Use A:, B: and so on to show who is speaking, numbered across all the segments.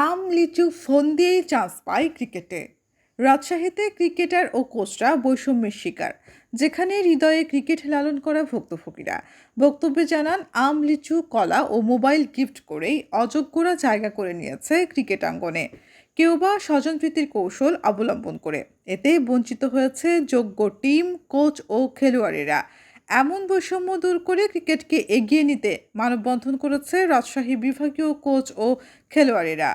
A: আম, লিচু ফোন দিয়েই চান্স পায় ক্রিকেটে। রাজশাহীতে ক্রিকেটার ও কোচরা বৈষম্যের শিকার, যেখানে হৃদয়ে ক্রিকেট লালন করা ভক্তফকিরা বক্তব্যে জানান, আম, লিচু, কলা ও মোবাইল গিফট করেই অযোগ্যরা জায়গা করে নিয়েছে ক্রিকেট আঙ্গনে কেউ বা স্বজনপ্রীতির কৌশল অবলম্বন করে, এতে বঞ্চিত হয়েছে যোগ্য টিম, কোচ ও খেলোয়াড়েরা। এমন বৈষম্য দূর করে ক্রিকেটকে এগিয়ে নিতে মানববন্ধন করেছে রাজশাহী বিভাগীয় কোচ ও খেলোয়াড়েরা।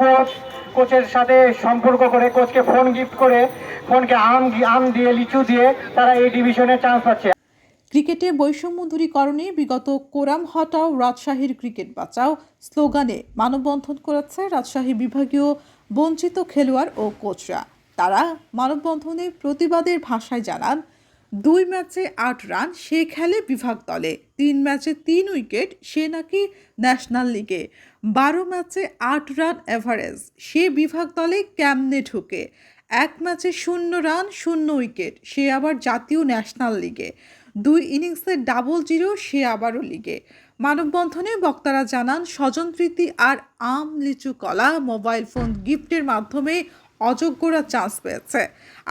B: কোচ কোচের সাথে সম্পর্ক করে কোচকে ফোন গিফট করে ফোনকে আম আম দিয়ে লিচু দিয়ে তারা এই ডিভিশনে চান্স পাচ্ছে।
A: ক্রিকেটে বৈষম্য দূরীকরণে বিগত কোরাম হটাও রাজশাহীর ক্রিকেট বাঁচাও স্লোগানে মানববন্ধন করেছে রাজশাহী বিভাগীয় বঞ্চিত খেলোয়াড় ও কোচরা। তারা মানববন্ধনে প্রতিবাদের ভাষায় জানান দুই ম্যাচে আট রান সে খেলে বিভাগ দলে। তিন ম্যাচে তিন উইকেট, সে নাকি ন্যাশনাল লিগে। বারো ম্যাচে আট রান এভারেজ, সে বিভাগ দলে ক্যামনে ঢুকে? এক ম্যাচে শূন্য রান, শূন্য উইকেট, সে আবার জাতীয় ন্যাশনাল লিগে। দুই ইনিংসে ডাবল জিরো, সে আবারও লিগে। মানববন্ধনে বক্তারা জানান স্বজনপ্রীতি আর আম লিচু কলা মোবাইল ফোন গিফটের মাধ্যমে অযোগ্যরা চান্স পেয়েছে।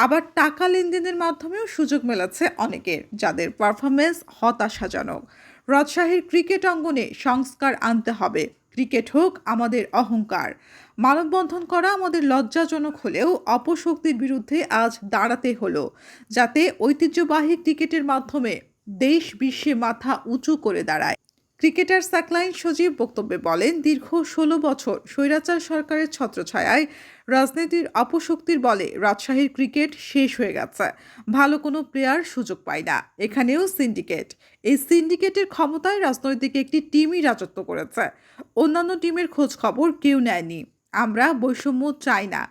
A: আবার টাকা লেনদেনের মাধ্যমেও সুযোগ মেলেছে অনেকের, যাদের পারফরমেন্স হতাশাজনক। রাজশাহীর ক্রিকেট অঙ্গনে সংস্কার আনতে হবে। ক্রিকেট হোক আমাদের অহংকার। মানববন্ধন করা আমাদের লজ্জাজনক হলেও অপশক্তির বিরুদ্ধে আজ দাঁড়াতে হলো, যাতে ঐতিহ্যবাহী ক্রিকেটের মাধ্যমে দেশ বিশ্বে মাথা উঁচু করে দাঁড়ায়। ক্রিকেটার সাকলাইন সজীব বক্তব্যে বলেন, দীর্ঘ ষোলো বছর স্বৈরাচার সরকারের ছত্রছায়ায় রাজনীতির অপশক্তির বলে রাজশাহীর ক্রিকেট শেষ হয়ে গেছে। ভালো কোনো প্লেয়ার সুযোগ পায় না। এখানেও সিন্ডিকেট। এই সিন্ডিকেটের ক্ষমতায় রাজনৈতিক একটি টিমই রাজত্ব করেছে। অন্যান্য টিমের খোঁজ খবর কেউ নেয়নি। আমরা বৈষম্য চাই না।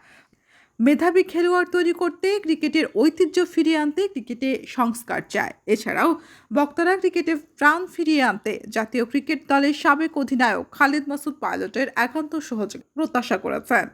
A: মেধাবী খেলোয়াড় তৈরি করতে ক্রিকেটের ঐতিহ্য ফিরিয়ে আনতে ক্রিকেটে সংস্কার চায়। এছাড়াও বক্তারা ক্রিকেটে প্রাণ ফিরিয়ে আনতে জাতীয় ক্রিকেট দলের সাবেক অধিনায়ক খালিদ মাসুদ পাইলটের একান্ত সহযোগ প্রত্যাশা করেছেন।